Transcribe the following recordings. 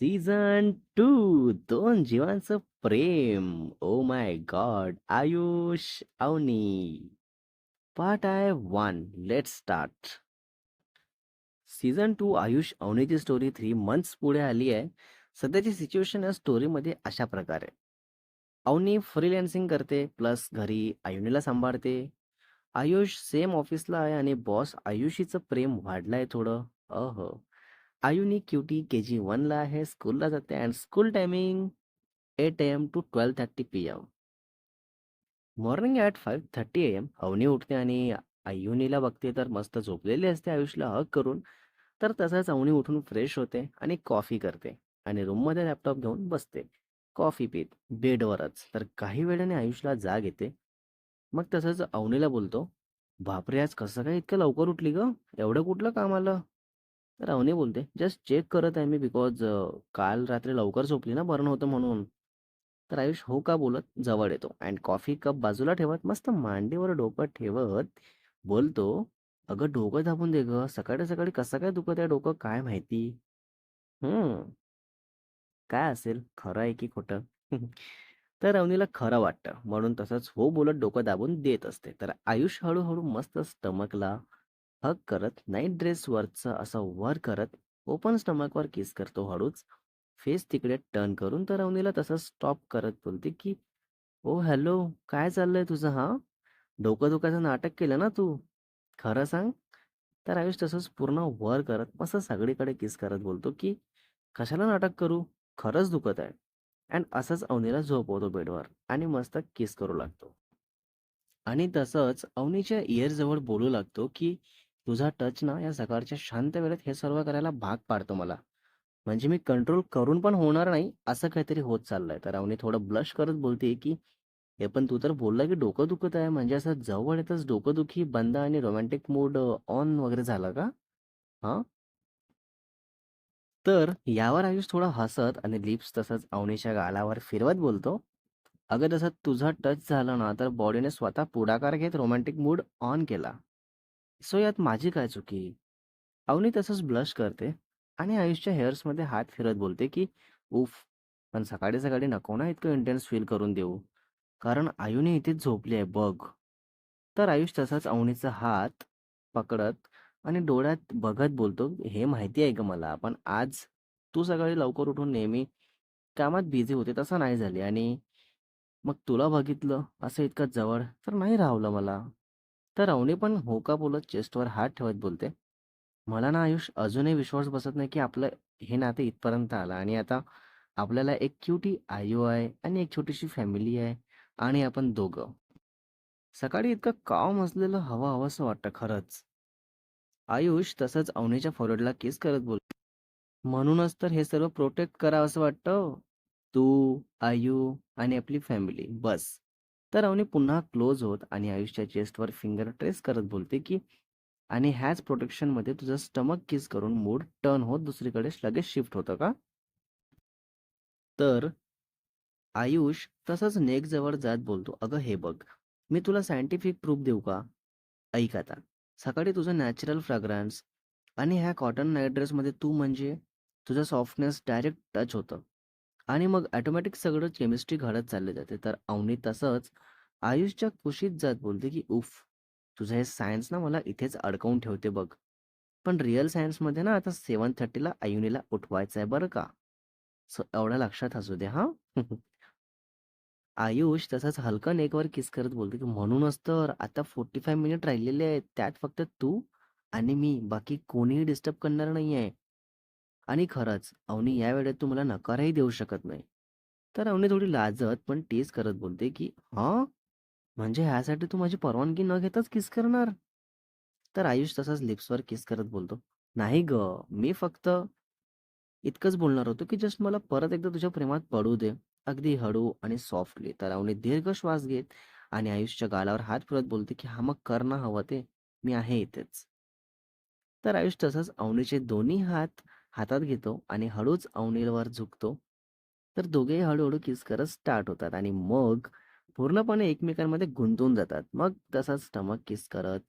Season two दोन जीवांचं प्रेम. ओ my God Ayush Avani. Part I one let start. Season two Ayush अवनीची story three months पुढे आली आहे. सध्याची सिच्युएशन या स्टोरीमध्ये अशा प्रकारे. अवनी फ्रीलॅन्सिंग करते प्लस घरी आयुनीला सांभाळते. आयुष सेम ऑफिसला आहे आणि बॉस आयुषीचं प्रेम वाढलंय थोडं. अह. आयुनी क्युटी के जी वनला आहे स्कूलला जाते and school timing eight AM to twelve thirty P M morning at five thirty A M Avni उठते आणि आयुनीला बघते तर मस्त झोपलेली असते आयुषला हक करून. तर तसंच अवनी उठून फ्रेश होते आणि कॉफी करते आणि रूममध्ये लॅपटॉप घेऊन बसते. कॉफी पीत बेडवरच तर काही वेळाने आयुषला जाग येते. मग तसंच अवनीला बोलतो बापरे आज कसं काय इतकं लवकर उठली ग? एवढं कुठलं काम आलं? तर अवनी बोलते जस्ट चेक करत आहे मी बिकॉज काल रात्री लवकर झोपली ना बरं नव्हतं म्हणून. तर आयुष हो का? बोलत जवळ येतो अँड कॉफी कप बाजूला ठेवत मस्त मांडीवर डोकं ठेवत बोलतो अगं डोकं दाबून दे ग सकाळी सकाळी कसं काय दुखत आहे डोकं काय माहिती? हम्म काय असेल? खरं आहे की खोटं? तर अवनीला खरं वाटतं म्हणून तसंच हो बोलत डोकं दाबून देत असते. तर आयुष हळूहळू मस्त स्टमकला हग करत नाईट ड्रेस वरचा असा वर करत ओपन स्टमकवर किस करतो हळूच. फेस तिकडे टर्न करून तर अवनीला तसं स्टॉप करत बोलते की ओ हॅलो काय चाललंय तुझं हा? डोकं दुखायचं नाटक केलं ना तू? खरं सांग? तर आयुष तसंच पूर्ण वर करत मस्त सगळीकडे किस करत बोलतो की कशाला नाटक करू? खरंच दुखत आहे. अँड असंच अवनीला झोपवतो बेडवर आणि मस्त किस करू लागतो. आणि तसंच अवनीच्या इयरजवळ बोलू लागतो की तुझा टच ना या सकाळच्या शांत वेळेत हे सर्व करायला भाग पाडतो मला. म्हणजे मी कंट्रोल करून पण होणार नाही असं काहीतरी होत चाललंय. तर अवनी थोडं ब्लश करत बोलते की हे पण तू तर बोलला की डोकं दुखत आहे. म्हणजे असं जवळ येतच डोकंदुखी बंद आणि रोमॅन्टिक मूड ऑन वगैरे झाला का? हा? तर यावर आयुष थोडा हसत आणि लिप्स तसंच अवनीच्या गालावर फिरवत बोलतो अगं जसं तुझा टच झाला ना तर बॉडीने स्वतः पुढाकार घेत रोमॅन्टिक मूड ऑन केला. सो यात माझी काय चुकी अवनी तसंच ब्लश करते आणि आयुषच्या हेअर्समध्ये हात फिरत बोलते की उफ पण सकाळी सकाळी नको ना इतकं इंटेन्स फील करून देऊ. कारण आयुने इथेच झोपली आहे बघ. तर आयुष तसाच अवनीचा हात पकडत आणि डोळ्यात बघत बोलतो हे माहिती आहे का मला पण आज तू सकाळी लवकर उठून नेहमी कामात बिझी होते तसं नाही झाली आणि मग तुला बघितलं असं इतकं जवळ तर नाही राहवलं मला. तर अवनी पण हो का बोलत चेस्टवर हात ठेवत बोलते. मला ना आयुष अजूनही विश्वास बसत नाही की आपलं हे नाते इथपर्यंत आलं आणि आता आपल्याला एक क्युटी आयु आहे आणि एक छोटीशी फॅमिली आहे आणि आपण दोघं. सकाळी इतकं काम असलेलं हवं हवंसं वाटतं खरंच. आयुष तसंच अवनीच्या फॉरवर्डला किस करत बोल म्हणूनच तर हे सर्व प्रोटेक्ट करा असं वाटतं. तू आयु आणि आपली फॅमिली बस. तर अवनी पुन्हा क्लोज होत आणि आयुषच्या चेस्टवर फिंगर ट्रेस करत बोलते की आणि ह्याच प्रोटेक्शनमध्ये तुझं स्टमक किस करून मूड टर्न होत दुसरीकडे लगेच शिफ्ट होतं का? तर आयुष तसंच नेक जवळ जात बोलतो अगं हे बघ मी तुला सायंटिफिक प्रूफ देऊ का? ऐक आता सकाळी तुझं नॅचरल फ्रॅग्रन्स आणि ह्या कॉटन नाईट ड्रेसमध्ये तू म्हणजे तुझं सॉफ्टनेस डायरेक्ट टच होतं. आणि मग ॲटोमॅटिक सगळं केमिस्ट्री घडत चालले जाते. तर अवनी तसंच आयुषच्या कुशीत जात बोलते की उफ तुझं हे सायन्स ना मला इथेच अडकवून ठेवते बघ. पण रिअल सायन्समध्ये ना आता सेवन थर्टीला आयुनीला उठवायचं आहे बरं का. सो एवढा लक्षात असू दे हा. आयुष तसंच हलकन एकवर किस करत बोलते की म्हणूनच तर आता फोर्टी फाय मिनिट राहिलेले आहेत त्यात फक्त तू आणि मी बाकी कोणीही डिस्टर्ब करणार नाही आहे आणि खरंच अवनी या वेळेत तू मला नकारही देऊ शकत नाही. तर अवनी थोडी लाजत पण टेस करत बोलते की हां? म्हणजे ह्यासाठी तू माझी परवानगी न घेताच किस करणार? तर आयुष तसाच लिप्सवर किस करत बोलतो नाही ग मी फक्त इतकंच बोलणार होतो की जस्ट मला परत एकदा तुझ्या प्रेमात पडू दे. अगदी हळू आणि सॉफ्टली तर अवनी दीर्घ श्वास घेत आणि आयुषच्या गालावर हात फिरत बोलते की हा मग करणं हवं ते मी आहे इथेच. तर आयुष तसाच अवनीचे दोन्ही हात हातात घेतो आणि हळूच अवनीलवर झुकतो तर दोघेही हळूहळू किस करत स्टार्ट होतात आणि मग पूर्णपणे एकमेकांमध्ये गुंतून जातात मग तसाच स्टमक किस करत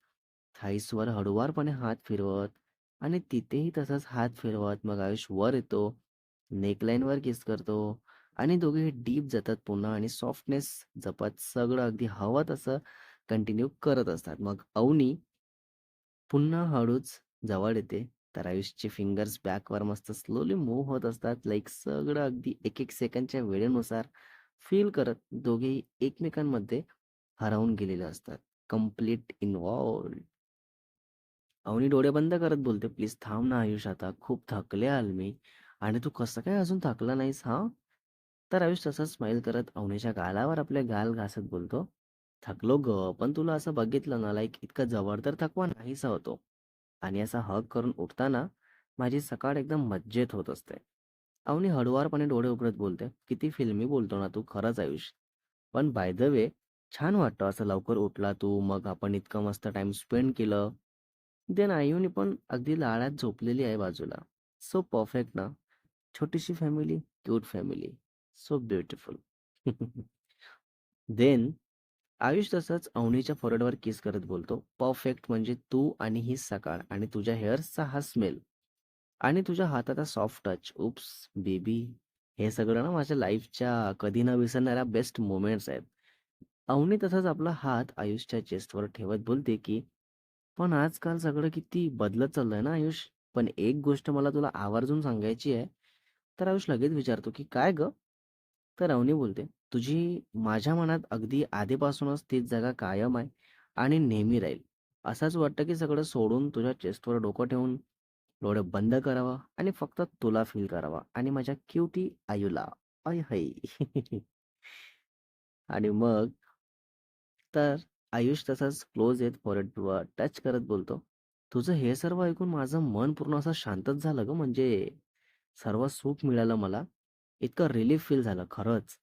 थाईसवर हळूवारपणे हात फिरवत आणि तिथेही तसाच हात फिरवत मग आयुष वर येतो नेकलाईनवर किस करतो आणि दोघेही डीप जातात पुन्हा आणि सॉफ्टनेस जपत सगळं अगदी हवं तसं कंटिन्यू करत असतात. मग अवनी पुन्हा हळूच जवळ येते. तर आयुषचे फिंगर्स बॅकवर मस्त स्लोली मूव्ह होत असतात. लाईक सगळं अगदी एक-एक सेकंडच्या वेळेनुसार फील करत दोघेही एकमेकांमध्ये हरवून गेलेले असतात. Complete involved. अवनी डोळे बंद करत बोलते, "प्लीज थांब ना आयुष आता. खूप थकले आल मी आणि तू कसं काय अजून थकला नाहीस हां?" तर आयुष तसं स्माईल करत अवनीच्या गालावर आपले गाल घासत बोलतो, "थकलो ग पण तुला असं बघितलं ना लाइक इतकं जवळ तर थकवा नाहीसा होतो." आणि असा हग करून उठताना माझी सकाळ एकदम मज्जेत होत असते. अवनी हळुवारपणे डोळे उघडत बोलते, "किती फिल्मी बोलतो ना तू खरंच आयुष. पण बाय द वे छान वाटतं असं लवकर उठला तू, मग आपण इतकं मस्त टाइम स्पेंड केलं." देन आयुनी पण अगदी लाळात झोपलेली आहे बाजूला. सो परफेक्ट ना. छोटीशी family, cute family. So beautiful. Then Ayush तसंच अवनीच्या फोreheadवर किस करत बोलतो, "परफेक्ट म्हणजे तू आणि ही सकाळ आणि तुझ्या हेअर्सचा हा स्मेल आणि तुझ्या हाताचा सॉफ्ट टच. Oops baby." हे सगळं ना माझ्या लाईफच्या कधी न विसरणाऱ्या बेस्ट मोमेंट्स आहेत. अवनी तसंच आपला हात आयुषच्या चेस्टवर ठेवत बोलते, की "पण आजकाल सगळं किती बदलत चाललंय ना आयुष. पण एक गोष्ट मला तुला आवर्जून सांगायची आहे." तर आयुष लगेच विचारतो, की "काय ग तर अवनी बोलते, "तुझी माझ्या मनात अगदी आधीपासूनच तीच जागा कायम आहे आणि नेहमी राहील. असंच वाटतं की सगळं सोडून तुझ्या चेस्टवर डोकं ठेवून डोळे बंद करावं आणि फक्त तुला फील करावा आणि माझ्या क्युटी आयूला. अय हय आणि मग तर आयुष तसाच क्लोज येत फोreheadवर टच करत बोलतो, "तुझं हे सर्व ऐकून माझं मन पूर्ण असं शांतच झालं ग म्हणजे सर्व सुख मिळालं मला. इतकं रिलीफ फील झालं खरंच.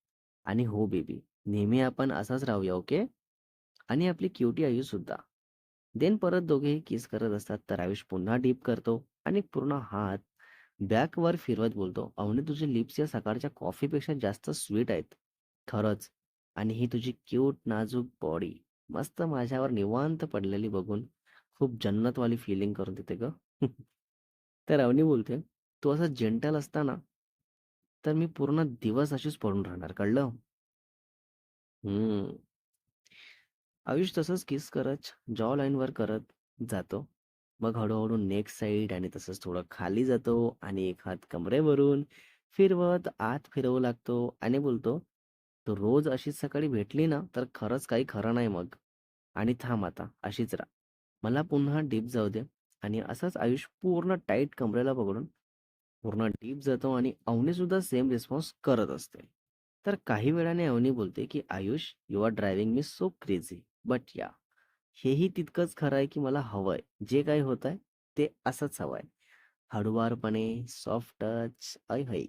आणि हो बेबी, नेहमी आपण असाच राहूया ओके? आणि आपली क्युटी आयूसुद्धा." देन परत दोघेही किस करत असतात. तर आयुष पुन्हा डीप करतो आणि पूर्ण हात बॅकवर फिरवत बोलतो, "अवनी तुझे लिप्स या सकाळच्या कॉफीपेक्षा जास्त स्वीट आहेत. खरंच. आणि ही तुझी क्यूट नाजूक बॉडी मस्त माझ्यावर निवांत पडलेली बघून खूप जन्नतवाली फीलिंग करून देते ग तर अवनी बोलते, "तू असा जेंटल असताना तर मी पूर्ण दिवस अशीच पडून राहणार. कळलं?" हम्म आयुष तसंच किस करत जॉ लाईनवर करत जातो. मग हळू-हळू नेक साइड आणि तसंच थोडं खाली जातो आणि एक हात कमरेवरून फिरवत आत फिरवू लागतो आणि बोलतो, "तू रोज अशीच सकाळी भेटली ना, तर खरंच काही खरं नाही मग. आणि थांब आता अशीच राहा. मला पुन्हा डीप जाऊ दे." आणि असंच आयुष पूर्ण टाईट कमरेला पकडून पूर्ण डीप जातो आणि अवनी सुद्धा सेम रिस्पॉन्स करत असते. तर काही वेळाने अवनी बोलते, की "Ayush, you are driving me so crazy. But या हेही तितकंच खरं आहे, की मला हवंय. जे काही होतंय ते असंच हवंय." हळुवारपणे, सॉफ्ट टच. ऐ हय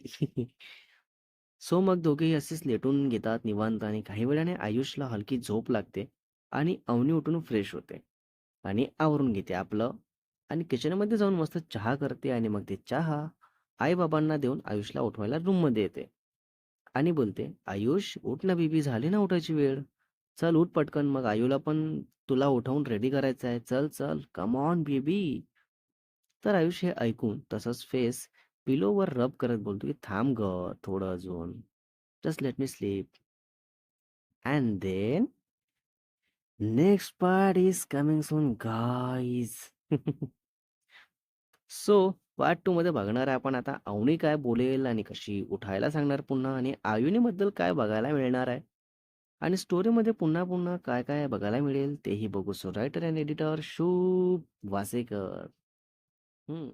सो मग दोघेही असेच लेटून घेतात निवांत आणि काही वेळाने आयुषला हलकी झोप लागते आणि अवनी उठून फ्रेश होते आणि आवरून घेते आपलं आणि किचनमध्ये जाऊन मस्त चहा करते आणि मग ते चहा आई-बाबांना देऊन आयुषला उठवायला रूममध्ये येते आणि बोलते, "आयुष, उठ ना बीबी झाली ना उठायची वेळ. चल उठ पटकन." मग आयूला पण तुला उठवून रेडी करायचं आहे. "चल, चल, कम ऑन बेबी." तर आयुष हे ऐकून तसंच फेस पिलोवर रब करत बोलतो, की "थांब ग थोडं अजून. Just let me sleep." And then next part is coming soon guys. So part two मध्ये बघणार आहे आपण आता अवनी काय बोलेल आणि कशी उठायला सांगणार पुन्हा आणि आयुनीबद्दल काय बघायला मिळणार आहे आणि स्टोरीमध्ये पुन्हा पुन्हा काय काय बघायला मिळेल तेही बघू. सो रायटर अँड एडिटर शुभ वासेकर. हम्म